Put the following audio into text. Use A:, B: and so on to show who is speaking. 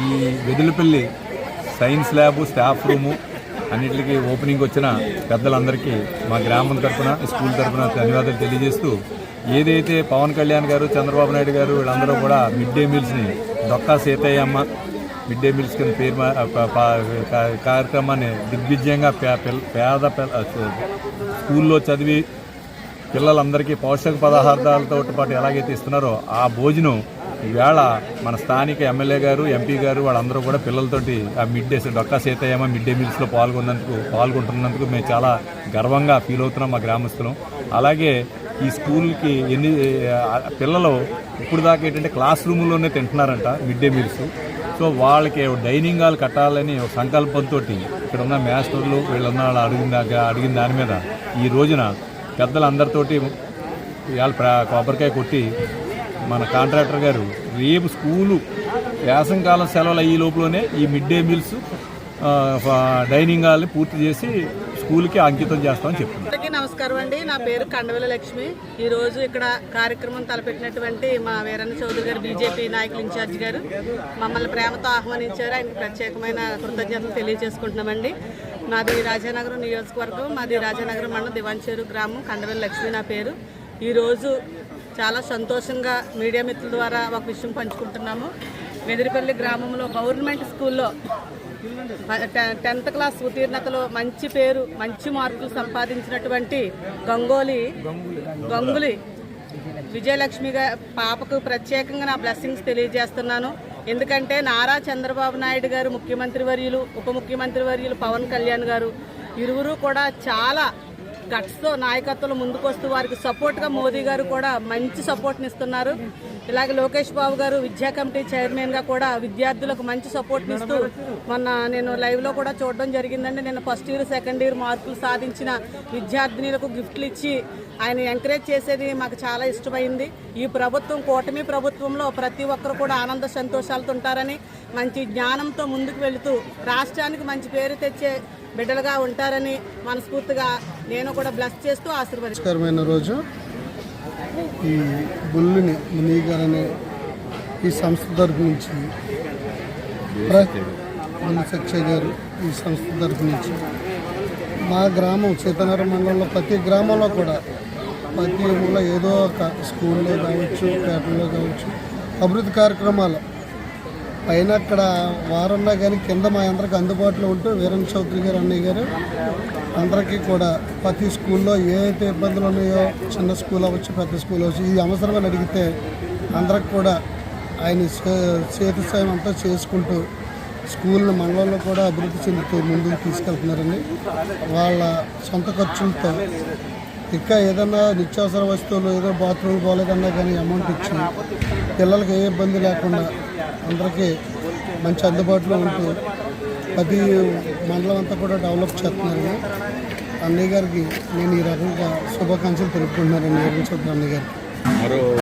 A: ఈ Vedulapalli science lab staff room అన్నిటికీ opening వచ్చిన పెద్దలందరికీ మా గ్రామం తరఫున స్కూల్ తరఫున ధన్యవాదాలు తెలియజేస్తూ ఏదైతే పవన్ కళ్యాణ్ గారు చంద్రబాబు నాయుడు గారు వీళ్ళందరూ కూడా mid day మీల్స్ని Dokka Seethayyamma mid day meals కింద పేరు మా- కార్యక్రమాన్ని దిగ్విజయంగా పే- పేద స్కూల్లో చదివి పిల్లలందరికీ పోషక పదార్థాలతో పాటు ఎలాగైతే ఇస్తున్నారో ఆ భోజనం ఈవేళ మన స్థానిక ఎమ్మెల్యే గారు ఎంపీ గారు వాళ్ళందరూ కూడా పిల్లలతోటి ఆ mid day Dokka Seethayyamma mid day మీల్స్లో పాల్గొన్నందుకు పాల్గొంటున్నందుకు మేము చాలా గర్వంగా ఫీల్ అవుతున్నాం మా గ్రామస్తులం. అలాగే ఈ స్కూల్కి ఎన్ని పిల్లలు ఇప్పుడు దాకా ఏంటంటే క్లాస్ రూమ్లోనే తింటున్నారంట మిడ్ డే మీల్స్. సో వాళ్ళకి డైనింగ్ హాల్ కట్టాలని ఒక సంకల్పంతో ఇక్కడ ఉన్న మాస్టర్లు వీళ్ళున్న వాళ్ళు అడిగిన అడిగిన దాని మీద ఈ రోజున పెద్దలందరితోటి ఇవాళ కొబ్బరికాయ కొట్టి మన కాంట్రాక్టర్ గారు రేపు స్కూలు వేసంకాలం సెలవులు అయ్యే లోపలనే ఈ మిడ్ డే మీల్స్ డైనింగ్ హాల్ని పూర్తి చేసి స్కూల్కి అంకితం చేస్తామని చెప్తున్నారు
B: అందరికీ నమస్కారం అండి. నా పేరు కండవెల లక్ష్మి. ఈరోజు ఇక్కడ కార్యక్రమం తలపెట్టినటువంటి మా వీరన్న చౌదరి గారు బీజేపీ నాయకులు ఇన్ఛార్జ్ గారు మమ్మల్ని ప్రేమతో ఆహ్వానించారు. ఆయనకి ప్రత్యేకమైన కృతజ్ఞతలు తెలియజేసుకుంటున్నామండి. మాది రాజానగరం నియోజకవర్గం. మాది రాజానగరం మండలం దివాన్చేరు గ్రామం. కండవెల లక్ష్మి నా పేరు. ఈరోజు చాలా సంతోషంగా మీడియా మిత్రుల ద్వారా ఒక విషయం పంచుకుంటున్నాము. వెదిరిపల్లి గ్రామంలో గవర్నమెంట్ స్కూల్లో టెన్త్ క్లాస్ ఉత్తీర్ణతలో మంచి పేరు మంచి మార్కులు సంపాదించినటువంటి గంగోలి గంగులి విజయలక్ష్మి పాపకు ప్రత్యేకంగా నా బ్లెస్సింగ్స్ తెలియజేస్తున్నాను. ఎందుకంటే నారా చంద్రబాబు నాయుడు గారు ముఖ్యమంత్రి వర్యులు ఉప ముఖ్యమంత్రి వర్యులు పవన్ కళ్యాణ్ గారు ఇరువురు కూడా చాలా గట్స్తో నాయకత్వంలో ముందుకొస్తూ వారికి సపోర్ట్గా మోదీ గారు కూడా మంచి సపోర్ట్ని ఇస్తున్నారు. ఇలాగే లోకేష్ బాబు గారు విద్యా కమిటీ చైర్మన్గా కూడా విద్యార్థులకు మంచి సపోర్ట్ని ఇస్తూ మొన్న నేను లైవ్లో కూడా చూడడం జరిగిందండి. నేను ఫస్ట్ ఇయర్ సెకండ్ ఇయర్ మార్కులు సాధించిన విద్యార్థినులకు గిఫ్ట్లు ఇచ్చి ఆయన ఎంకరేజ్ చేసేది మాకు చాలా ఇష్టమైంది. ఈ ప్రభుత్వం కూటమి ప్రభుత్వంలో ప్రతి ఒక్కరు కూడా ఆనంద సంతోషాలతో ఉంటారని మంచి జ్ఞానంతో ముందుకు వెళుతూ రాష్ట్రానికి మంచి పేరు తెచ్చే బిడ్డలుగా ఉంటారని మనస్ఫూర్తిగా నేను కూడా బ్లెస్ చేస్తూ
C: ఆశీర్వదించకరమైన రోజు ఈ బుల్లిని ముని అనే ఈ సంస్థ తరపు నుంచి సత్య గారు ఈ సంస్థ తరపు నుంచి మా గ్రామం సీతనగరం మండలంలో ప్రతి గ్రామంలో కూడా ప్రతి ఊళ్ళో ఏదో ఒక స్కూల్లో కావచ్చు పేటల్లో కావచ్చు అభివృద్ధి కార్యక్రమాలు పైన అక్కడ వారున్నా కానీ కింద మా అందరికి అందుబాటులో ఉంటూ వీరన్ చౌదరి గారు అన్నయ్య గారు అందరికీ కూడా ప్రతి స్కూల్లో ఏ అయితే ఇబ్బందులు ఉన్నాయో చిన్న స్కూల్ అవ్వచ్చు పెద్ద స్కూల్ అవ్వచ్చు ఈ అవసరమని అడిగితే అందరికి కూడా ఆయన చేతి సాయం అంతా చేసుకుంటూ స్కూల్ని మండలంలో కూడా అభివృద్ధి చెందుతూ ముందుకు తీసుకెళ్తున్నారండి. వాళ్ళ సొంత ఖర్చులతో ఇంకా ఏదన్నా నిత్యావసర వస్తువులు ఏదో బాత్రూమ్ పోలేదన్నా కానీ అమౌంట్ ఇచ్చి పిల్లలకి ఏ ఇబ్బంది లేకుండా అందరికీ మంచి అందుబాటులో ఉంటూ ప్రతి మండలం అంతా కూడా డెవలప్ చేస్తున్నారని అన్నయ్య గారికి నేను ఈ రకంగా శుభాకాంక్షలు తెలుపుకుంటున్నానండి. అరుణ్ అన్నయ్య గారికి
A: మరో